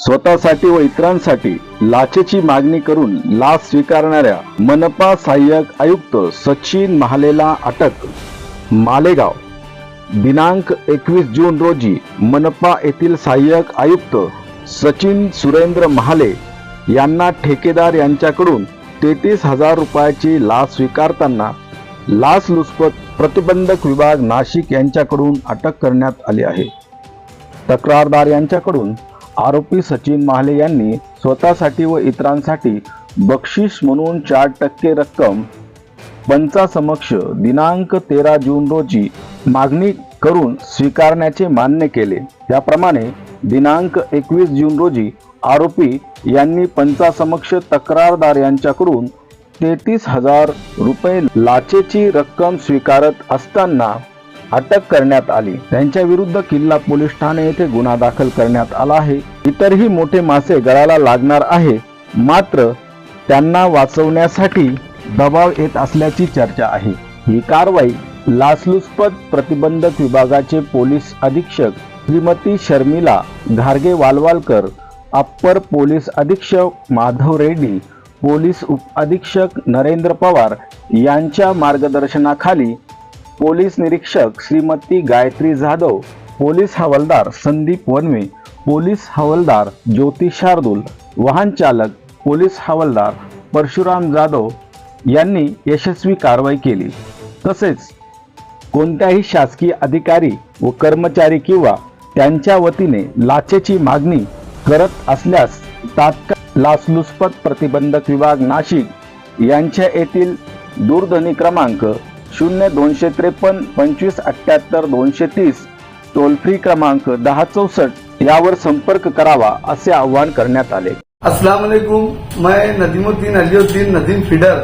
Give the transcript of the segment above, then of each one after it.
स्वतःसाठी व इतरांसाठी लाचेची मागणी करून लाच स्वीकारणाऱ्या मनपा सहाय्यक आयुक्त सचिन महालेला अटक मालेगाव. दिनांक एकवीस जून रोजी मनपा येथील सहाय्यक आयुक्त सचिन सुरेंद्र महाले यांना ठेकेदार यांच्याकडून तेहतीस हजार रुपयाची लाच स्वीकारताना लाचलुचपत प्रतिबंधक विभाग नाशिक यांच्याकडून अटक करण्यात आली आहे. तक्रारदार यांच्याकडून आरोपी सचिन महाले यांनी स्वतःसाठी व इतरांसाठी बक्षीस म्हणून चार टक्के रक्कम पंचासमक्ष दिनांक तेरा जून रोजी मागणी करून स्वीकारण्याचे मान्य केले. त्याप्रमाणे दिनांक एकवीस जून रोजी आरोपी यांनी पंचासमक्ष तक्रारदार यांच्याकडून तेहतीस हजार रुपये लाचेची रक्कम स्वीकारत असताना अटक करण्यात आली. त्यांच्या विरुद्ध किल्ला पोलीस ठाणे येथे गुन्हा दाखल करण्यात आला आहे. इतरही मोठे मासे गळाला लागणार आहे. मात्र त्यांना वाचवण्यासाठी दबाव येत असल्याची चर्चा आहे. ही कारवाई लाचलुचपत प्रतिबंधक विभागाचे पोलीस अधीक्षक श्रीमती शर्मिला घारगे वालवालकर अप्पर पोलीस अधीक्षक माधव रेड्डी पोलीस उप अधीक्षक नरेंद्र पवार यांच्या मार्गदर्शनाखाली पोलीस निरीक्षक श्रीमती गायत्री जाधव पोलीस हवालदार संदीप वनवे पोलीस हवालदार ज्योती शार्दूल वाहन चालक पोलीस हवालदार परशुराम जाधव यांनी यशस्वी कारवाई केली. तसेच कोणत्याही शासकीय अधिकारी व कर्मचारी किंवा त्यांच्या वतीने लाचेची मागणी करत असल्यास तात्काळ लाचलुचपत प्रतिबंधक विभाग नाशिक यांच्या येथील दूरध्वनी क्रमांक शून्य दोनशे त्रेपन्न पंचवीस अठ्ठ्याहत्तर दोनशे तीस. टोल फ्री क्रमांक दहा चौसठ यावर संपर्क करावा असे आवाहन करण्यात आले. अस्सलाम वालेकुम. मैं नदीमुद्दीन अलीउद्दीन नदीम फीडर.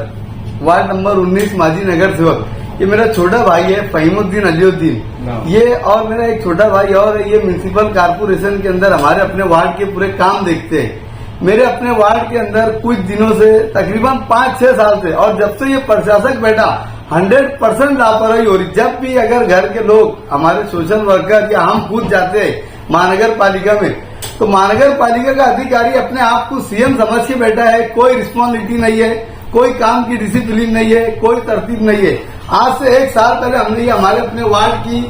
वार्ड नंबर 19 माजी नगर सेवक ये मेरा छोटा भाई है फहीमुद्दीन अलीउद्दीन. ये और मेरा एक छोटा भाई और ये म्यूनिसिपल कारपोरेशन के अंदर हमारे अपने वार्ड के पूरे काम देखते हैं. मेरे अपने वार्ड के अंदर कुछ दिनों से तकरीबन पाँच छह साल से और जब से ये प्रशासक बैठा हंड्रेड परसेंट लापरवाही हो रही। जब भी अगर घर के लोग हमारे सोशल वर्कर या हम खुद जाते हैं महानगर पालिका में तो महानगर पालिका का अधिकारी अपने आप को सीएम समझ के बैठा है। कोई रिस्पॉन्सिबिलिटी नहीं है, कोई काम की डिसिप्लिन नहीं है, कोई तरतीब नहीं है। आज से एक साल पहले हमने हमारे अपने वार्ड की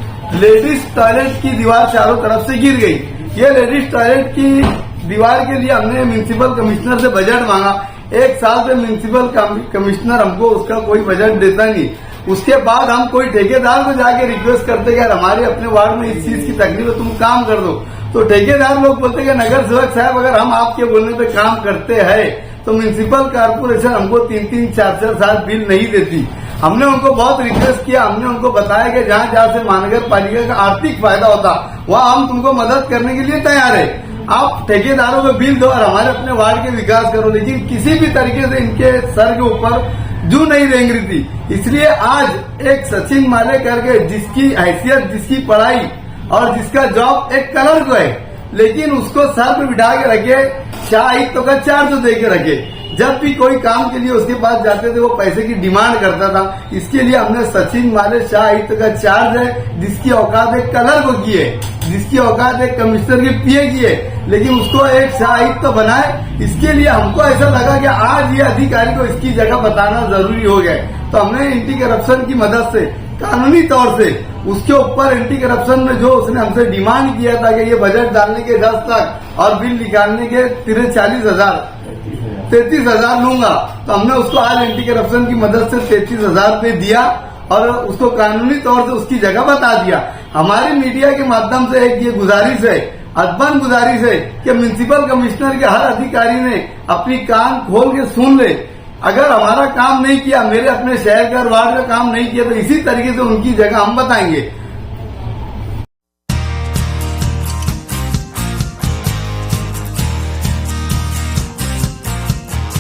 लेडीज़ टॉयलेट की दीवार चारों तरफ़ से गिर गई। ये लेडीज़ टॉयलेट की दीवार के लिए हमने म्यूनिसिपल कमिश्नर से बजट मांगा। एक साल से म्यूनिसिपल कमिश्नर हमको उसका कोई बजट देता नहीं। उसके बाद हम कोई ठेकेदार को जाके रिक्वेस्ट करते यार, हमारे अपने वार्ड में इस चीज़ की तकलीफ़ है, तुम काम कर दो। तो ठेकेदार लोग बोलते कि नगर सेवक साहब, अगर हम आपके बोलने पे काम करते हैं तो म्यूनिसिपल कारपोरेशन हमको तीन तीन चार चार साल बिल नहीं देती। हमने उनको बहुत रिक्वेस्ट किया, हमने उनको बताया कि जहाँ जहाँ से महानगर पालिका का आर्थिक फ़ायदा होता, वहाँ हम तुमको मदद करने के लिए तैयार है। आप ठेकेदारों को बिल दो और हमारे अपने वार्ड के विकास करो, लेकिन किसी भी तरीके से इनके सर के ऊपर जू नहीं रेंग रही थी। इसलिए आज एक सचिन माले करके जिसकी हैसियत, जिसकी पढ़ाई और जिसका जॉब एक कलर को है, लेकिन उसको सर पर बिठा के रखे, शाह तो का चार्ज दे के रखे। जब भी कोई काम के लिए उसके पास जाते थे, वो पैसे की डिमांड करता था। इसके लिए हमने सचिन माले शाह आयुक्त का चार्ज है, जिसकी औकात एक कलर को की है, जिसकी औकात एक कमिश्नर के पीए की है। लेकिन उसको एक शाह आयुक्त तो बनाए। इसके लिए हमको ऐसा लगा कि आज ये अधिकारी को इसकी जगह बताना ज़रूरी हो गया। तो हमने एंटी करप्शन की मदद से, कानूनी तौर से, उसके ऊपर एंटी करप्शन में जो उसने हमसे डिमांड किया था कि ये बजट डालने के दस तक और बिल निकालने के तिरह चालीस हज़ार तैतीस हज़ार लूँगा। तो हमने उसको आज एंटी करप्शन की मदद से तैतीस हज़ार रुपये दिया और उसको कानूनी तौर से उसकी जगह बता दिया। हमारी मीडिया के माध्यम से एक ये गुजारिश है, अदबन गुजारिश है कि म्यूनिसिपल कमिश्नर के हर अधिकारी ने अपनी कान खोल के सुन ले। अगर हमारा काम नहीं किया, मेरे अपने शहर का वार्ड का काम नहीं किया तो इसी तरीके से उनकी जगह हम बताएँगे।